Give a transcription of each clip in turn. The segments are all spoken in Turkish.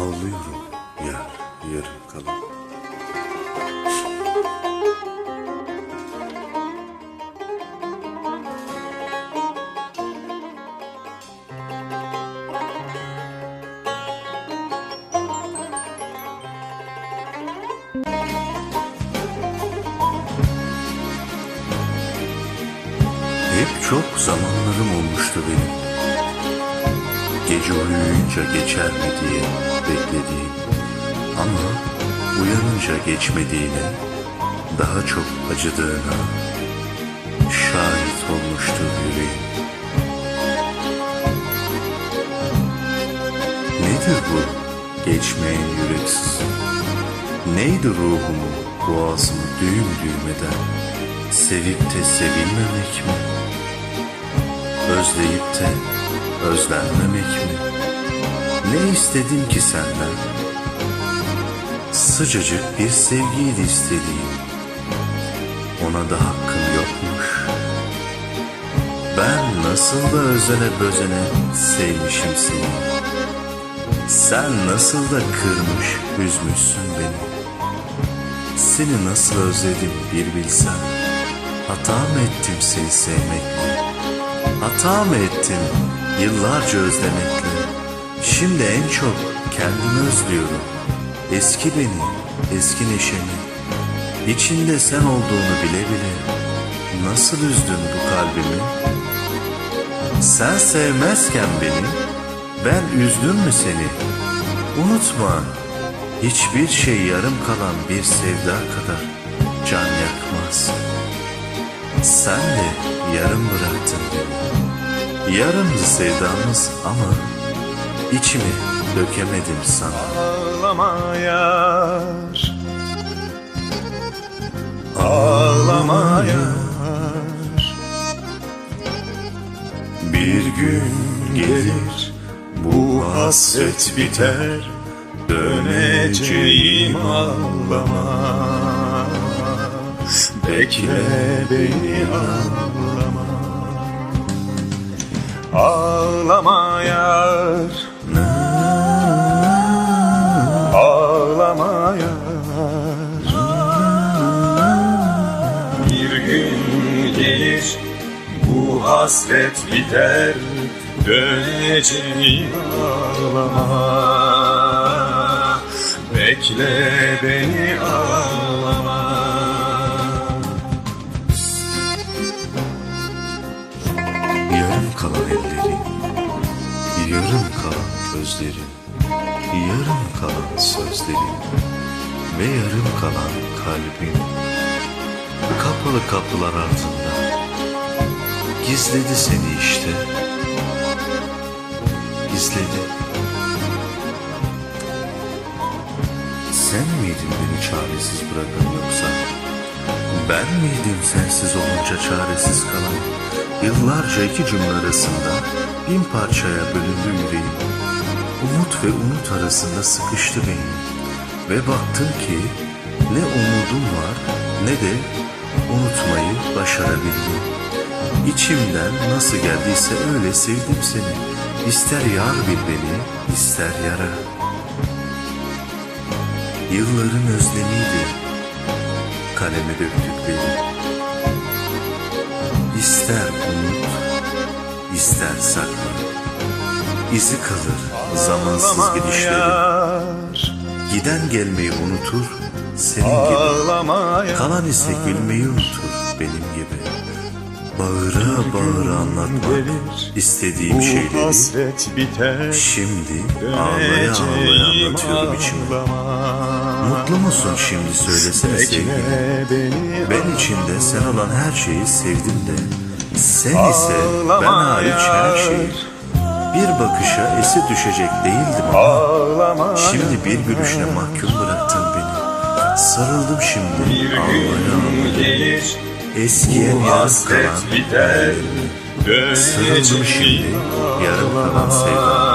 Ağlıyorum yar yarım kalan. Çok zamanlarım olmuştu benim. Gece uyuyunca geçer mi diye beklediğim ama uyanınca geçmediğine daha çok acıdığına şahit olmuştu yüreğim. Nedir bu geçmeyen yüreksiz? Neydi ruhumu boğazımı düğüm düğüm eden? Sevip de sevilmemek mi? Özleyip de özlenmemek mi? Ne istedim ki senden? Sıcacık bir sevgiydi istediğim. Ona da hakkım yokmuş. Ben nasıl da özene bözene sevmişim seni. Sen nasıl da kırmış, üzmüşsün beni. Seni nasıl özledim bir bilsen. Hata mı ettim seni sevmekle? Hata mı ettim yıllarca özlemekle? Şimdi en çok kendimi özlüyorum. Eski beni, eski neşemi. İçinde sen olduğunu bile bile. Nasıl üzdün bu kalbimi? Sen sevmezken beni, ben üzdüm mü seni? Unutma, hiçbir şey yarım kalan bir sevda kadar can yakmaz. Sen de yarım bıraktın. Yarımdı sevdamız ama içimi dökemedim sana. Ağlama yar Ağlama yar Bir gün gelir Bu hasret biter Döneceğim ağlama Bekle beni ağlama. Ağlama yar. Ağlama yar. Bir gün gelir Bu hasret biter. Döneceğim ağlama. Bekle beni ağlama Yarım kalan ellerin, yarım kalan gözlerin, yarım kalan sözlerin ve yarım kalan kalbin. Kapalı kapılar ardında gizledi seni işte. Gizledi. Sen miydin beni çaresiz bırakan yoksa? Ben miydim sensiz olunca çaresiz kalan? Yıllarca iki cümle arasında bin parçaya bölündü yüreğim. Umut ve umut arasında sıkıştı beynim. Ve baktım ki ne umudum var ne de unutmayı başarabildim. İçimden nasıl geldiyse öyle sevdim seni. İster yar bil beni, ister yara. Yılların özlemiydi kaleme döktükleri. İster unut, ister sakla. İzi kalır zamansız gidişleri. yar Giden gelmeyi unutur, senin gibi. Kalan ise gülmeyi unutur, benim gibi. Bağıra bağıra anlatmak istediğim şeyleri. Şimdi ağlaya ağlaya anlatıyorum içime. Mutlu musun şimdi söylesene sevgilim. Ben içinde sen olan her şeyi sevdim de. Sen ise ben hariç her şey Bir bakışa esi düşecek değildim ama Şimdi bir gülüşle mahkum bıraktın beni. Sarıldım şimdi Bir gün gelir Eskiyen kalan biter. Sarıldım şimdi yarım kalan sevdam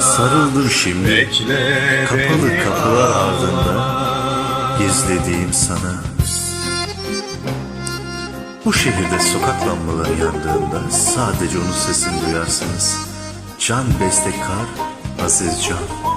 Sarıldım şimdi Bekle kapalı kapılar ardında Gizlediğim sana Bu şehirde sokak lambaları yandığında sadece onun sesini duyarsınız. Can Bestekar, Aziz Can.